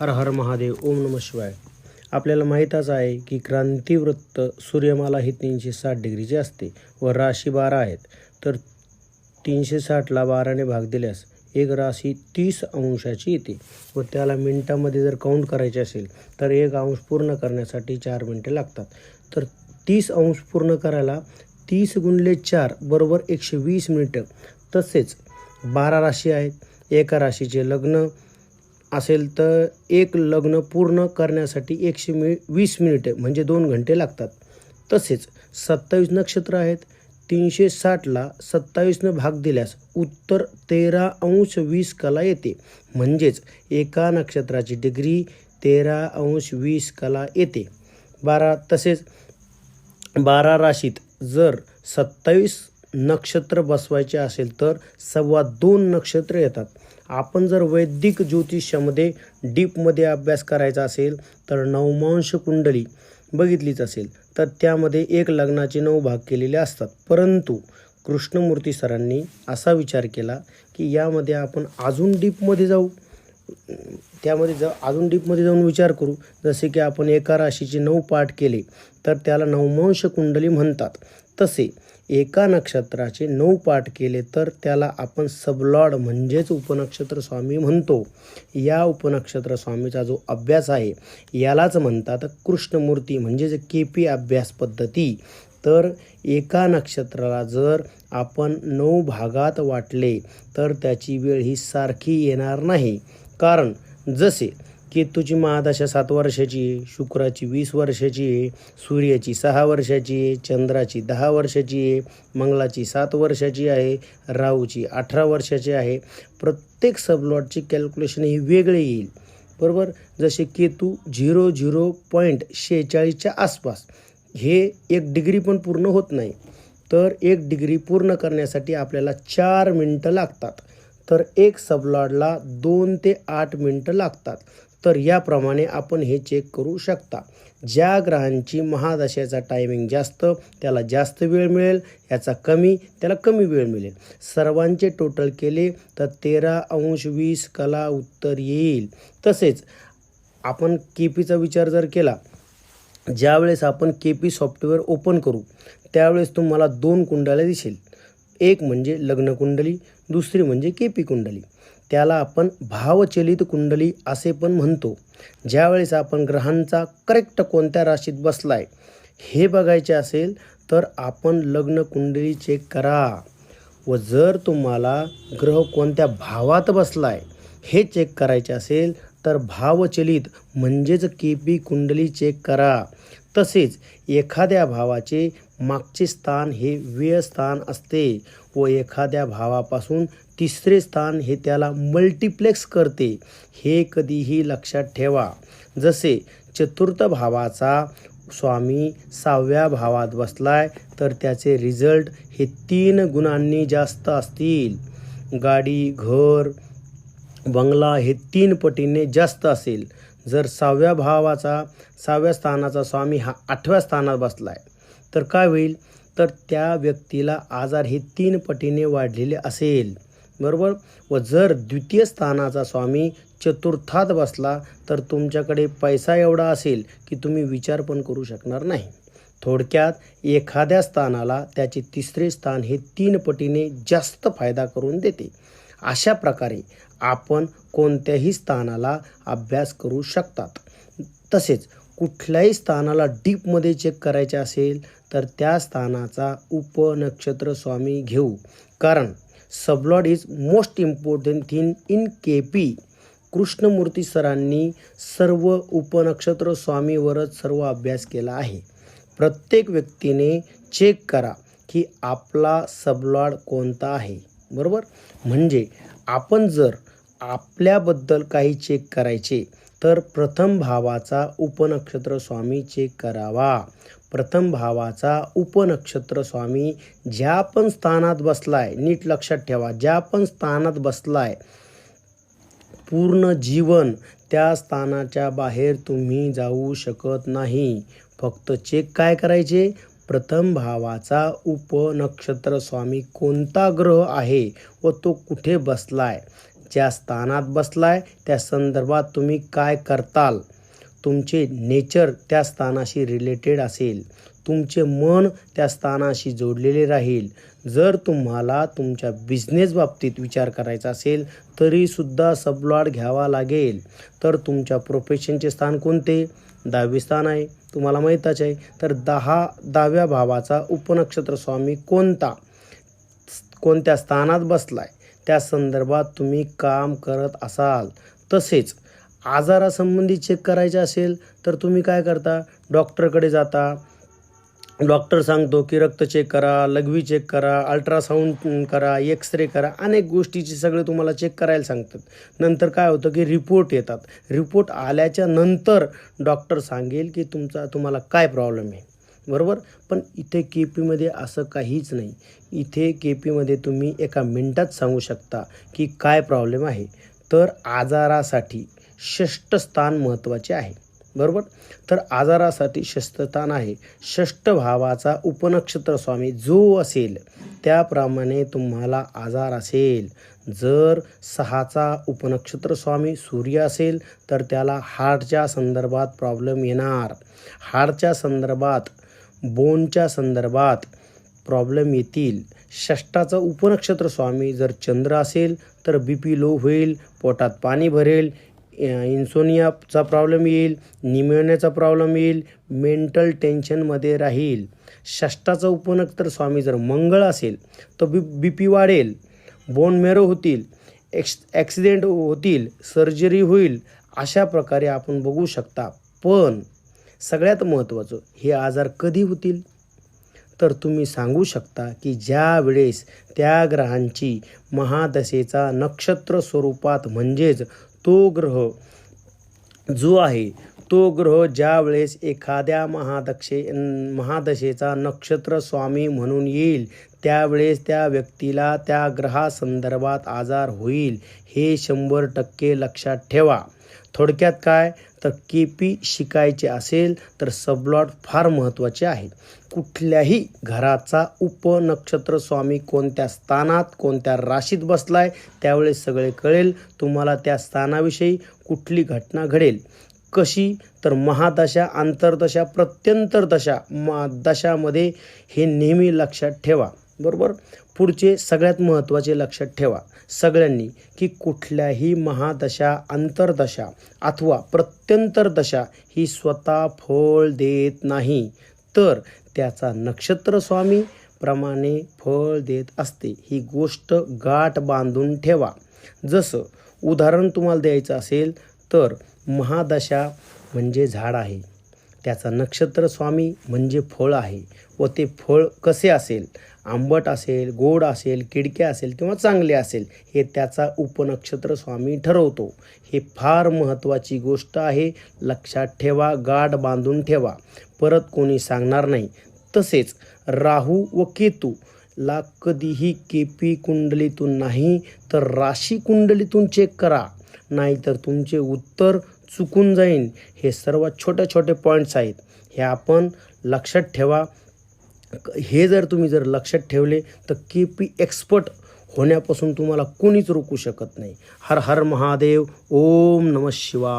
हर हर महादेव ओम नम शिवाय. आपल्याला माहीतच आहे की क्रांतिवृत्त सूर्यमाला ही तीनशे साठ डिग्रीची असते व राशी बारा आहेत. तर तीनशे साठला बाराने भाग दिल्यास एक राशी तीस अंशाची येते व त्याला मिनटामध्ये जर काउंट करायचे असेल तर एक अंश पूर्ण करण्यासाठी चार मिनटे लागतात. तर तीस अंश पूर्ण करायला तीस गुणले चार बरोबर एकशे वीस मिनिटं. तसेच बारा राशी आहेत. एका राशीचे लग्न असेल तर एक लग्न पूर्ण करण्यासाठी एकशे मि वीस मिनिटे म्हणजे दोन घंटे लागतात. तसेच सत्तावीस नक्षत्र आहेत. तीनशे साठला सत्तावीसनं भाग दिल्यास उत्तर तेरा अंश वीस कला येते. म्हणजेच एका नक्षत्राची डिग्री तेरा अंश वीस कला येते. बारा तसेच बारा राशीत जर सत्तावीस नक्षत्र बसवायचे असेल तर सव्वा दोन नक्षत्र येतात. आपण जर वैदिक ज्योतिष्यामध्ये डीपमध्ये अभ्यास करायचा असेल तर नवमांश कुंडली बघितलीच असेल तर त्यामध्ये एक लग्नाचे नऊ भाग केलेले असतात. परंतु कृष्णमूर्ती सरांनी असा विचार केला की यामध्ये आपण अजून डीपमध्ये जाऊ. त्यामध्ये ज अजून डीपमध्ये जाऊन विचार करू. जसे की आपण एका राशीचे नऊ पाठ केले तर त्याला नवमांश कुंडली म्हणतात. तसे एका नक्षत्राचे नऊ पाठ केले तर त्याला आपण सबलॉड म्हणजेच उपनक्षत्र स्वामी म्हणतो. या उपनक्षत्र स्वामीचा जो अभ्यास आहे यालाच म्हणतात कृष्णमूर्ती म्हणजेच के पी अभ्यास पद्धती. तर एका नक्षत्राला जर आपण नऊ भागात वाटले तर त्याची वेळ ही सारखी येणार नाही. कारण जसे केतूची महादशा सात वर्षाची आहे शुक्राची वीस वर्षाची आहे सूर्याची सहा वर्षाची आहे चंद्राची दहा वर्षाची आहे मंगळाची सात वर्षाची आहे राहूची अठरा वर्षाची आहे. प्रत्येक सबलॉटची कॅल्क्युलेशन ही वेगळे येईल. बरोबर? जसे केतू झिरो झिरो पॉईंट शेहेचाळीसच्या आसपास हे एक डिग्री पण पूर्ण होत नाही. तर एक डिग्री पूर्ण करण्यासाठी आपल्याला चार मिनटं लागतात. तर एक सबलॉडला दोन ते आठ मिनटं लागतात. तर याप्रमाणे आपण हे चेक करू शकता. ज्या ग्रहांची महादशेचा टायमिंग जास्त त्याला जास्त वेळ मिळेल याचा कमी त्याला कमी वेळ मिळेल. सर्वांचे टोटल केले तर तेरा अंश वीस कला उत्तर येईल. तसेच आपण केपीचा विचार जर केला ज्यावेळेस आपण के पी सॉफ्टवेअर ओपन करू त्यावेळेस तुम्हाला दोन कुंडल्या दिसेल. एक म्हणजे लग्न कुंडली दुसरी म्हणजे के पी कुंडली. त्याला आपण भावचलित कुंडली असे पण म्हणतो. ज्यावेळेस आपण ग्रहांचा करेक्ट कोणत्या राशीत बसलाय हे बघायचे असेल तर आपण लग्न कुंडली चेक करा. व जर तुम्हाला ग्रह कोणत्या भावात बसलाय हे चेक करायचे असेल तर भावचलित म्हणजेच के पी कुंडली चेक करा. तसेच एखाद्या भावाचे मागचे स्थान हे व्यय स्थान असते व एखाद्या भावापासून तिसरे स्थान हे त्याला मल्टिप्लेक्स करते हे कधीही लक्षात ठेवा. जसे चतुर्थ भावाचा स्वामी सहाव्या भावात बसलाय तर त्याचे रिझल्ट हे तीन गुणांनी जास्त असतील. गाडी घर बंगला हे तीन पटीने जास्त असेल. जर सहाव्या भावाचा सहाव्या स्थानाचा स्वामी हा आठव्या स्थानात बसलाय तर काय होईल? तर त्या व्यक्तीला आजार हे तीन पटीने वाढलेले असेल. बरोबर? व जर द्वितीय स्थानाचा स्वामी चतुर्थात बसला तर तुमच्याकडे पैसा एवढा असेल की तुम्ही विचार पण करू शकणार नाही. थोडक्यात एखाद्या स्थानाला त्याचे तिसरे स्थान हे तीन पटीने जास्त फायदा करून देते. अशा प्रकारे आपण कोणत्याही स्थानाला अभ्यास करू शकतात. तसेच कुठल्याही स्थानाला डीपमध्ये चेक करायचे असेल तर त्या स्थानाचा उपनक्षत्र स्वामी घेऊ. कारण sublord is most important thing in K P Krishnamurti सरांनी सर्व उपनक्षत्र स्वामीवरच सर्व अभ्यास केला आहे. प्रत्येक व्यक्तीने चेक करा की आपला सबलॉड कोणता आहे. बरोबर? म्हणजे आपण जर आपल्याबद्दल काही चेक करायचे तर प्रथम भावाचा उपनक्षत्र स्वामी चेक करावा. प्रथम भावाचा उपनक्षत्र स्वामी ज्या पण स्थानात बसलाय नीट लक्षात ठेवा ज्या पण स्थानात बसलाय पूर्ण जीवन त्या स्थानाच्या बाहेर तुम्ही जाऊ शकत नाही. फक्त चेक काय करायचे? प्रथम भावाचा उपनक्षत्र स्वामी कोणता ग्रह आहे व तो कुठे बसलाय? ज्या स्थानात बसलाय त्या संदर्भात तुम्ही काय करताल? तुमचे नेचर त्या स्थानाशी रिलेटेड असेल. तुमचे मन त्या स्थानाशी जोडलेले राहील. जर तुम्हाला तुमच्या बिझनेस बाबतीत विचार करायचा असेल तरीसुद्धा सबलॉट घ्यावा लागेल. तर तुमच्या प्रोफेशनचे स्थान कोणते? दहावे स्थान आहे तुम्हाला माहीतच आहे. तर दहा दहाव्या भावाचा उपनक्षत्र स्वामी कोणता? कोणत्या स्थानात बसलाय? त्या संदर्भात तुम्ही काम करत असाल. तसेच आजारासंबंधी चेक करायचे असेल तर तुम्ही काय करता? डॉक्टरकडे जाता. डॉक्टर सांगतो की रक्त चेक करा लघवी चेक करा अल्ट्रासाऊंड करा एक्सरे करा. अनेक गोष्टीची सगळे तुम्हाला चेक करायला सांगतात. नंतर काय होतं की रिपोर्ट येतात. रिपोर्ट आल्याच्यानंतर डॉक्टर सांगेल की तुमचा तुम्हाला काय प्रॉब्लेम आहे. बरोबर? पण इथे के पीमध्ये असं काहीच नाही. इथे के पीमध्ये तुम्ही एका मिनटात सांगू शकता की काय प्रॉब्लेम आहे. तर आजारासाठी षष्ठ स्थान महत्त्वाचे आहे. बरोबर? तर आजारासाठी षष्ठस्थान आहे. षष्ठ भावाचा उपनक्षत्र स्वामी जो असेल त्याप्रमाणे तुम्हाला आजार असेल. जर सहाचा उपनक्षत्र स्वामी सूर्य असेल तर त्याला हार्टच्या संदर्भात प्रॉब्लेम येणार. हार्टच्या संदर्भात बोनच्या संदर्भात प्रॉब्लेम येतील. षष्टाचा उपनक्षत्र स्वामी जर चंद्र असेल तर बी पी लो होईल पोटात पाणी भरेल इन्सोनियाचा प्रॉब्लेम येईल निमोनियाचा प्रॉब्लेम येईल मेंटल टेन्शनमध्ये राहील. षष्टाचा उपनक्षत्र स्वामी जर मंगळ असेल तर बी बी पी वाढेल बोन मेरो होतील एक्स ॲक्सिडेंट होतील सर्जरी होईल अशा प्रकारे आपण बघू शकता. पण सगळ्यात महत्त्वाचं हे आजार कधी होतील? तर तुम्ही सांगू शकता की ज्या वेळेस त्या ग्रहांची महादशेचा नक्षत्र स्वरूपात म्हणजेच तो ग्रह जो आहे तो ग्रह ज्या वेळेस एखाद्या महादक्षे महादशेचा नक्षत्र स्वामी म्हणून येईल त्यावेळेस त्या व्यक्तीला त्या ग्रहासंदर्भात आजार होईल हे शंभर टक्के लक्षात ठेवा. थोडक्यात काय? तर के पी शिकायचे असेल तर सबलॉट फार महत्त्वाचे आहेत. कुठल्याही घराचा उपनक्षत्र स्वामी कोणत्या स्थानात कोणत्या राशीत बसलाय त्यावेळेस सगळे कळेल. तुम्हाला त्या स्थानाविषयी कुठली घटना घडेल. कशी? तर महादशा आंतरदशा प्रत्यंतर दशा मा दशामध्ये हे नेहमी लक्षात ठेवा. बरोबर? पुढचे सगळ्यात महत्त्वाचे लक्षात ठेवा. सगळ्यांनी की कुठल्याही महादशा अंतरदशा अथवा प्रत्यंतर दशा ही स्वतः फळ देत नाही. तर त्याचा नक्षत्र स्वामी प्रमाणे फळ देत असते. ही गोष्ट गाठ बांधून ठेवा. जसं उदाहरण तुम्हाला द्यायचं असेल तर महादशा म्हणजे झाड आहे. त्याचा नक्षत्र स्वामी म्हणजे फळ आहे व ते फळ कसे असेल? आंबट असेल गोड असेल किडके असेल किंवा चांगले असेल हे त्याचा उपनक्षत्र स्वामी ठरवतो. हे फार महत्त्वाची गोष्ट आहे. लक्षात ठेवा गाठ बांधून ठेवा. परत कोणी सांगणार नाही. तसेच राहू व केतू ला कधीही केपी कुंडलीतून नाही तर राशी कुंडलीतून चेक करा. नाहीतर तुमचे उत्तर चुकून जाईन. हे सर्वात छोटे छोटे पॉईंट्स आहेत. हे आपण लक्षात ठेवा. हे जर तुम्ही जर लक्षात ठेवले तर के पी एक्सपर्ट होण्यापासून तुम्हाला कोणीच रोखू शकत नाही. हर हर महादेव ओम नम शिवा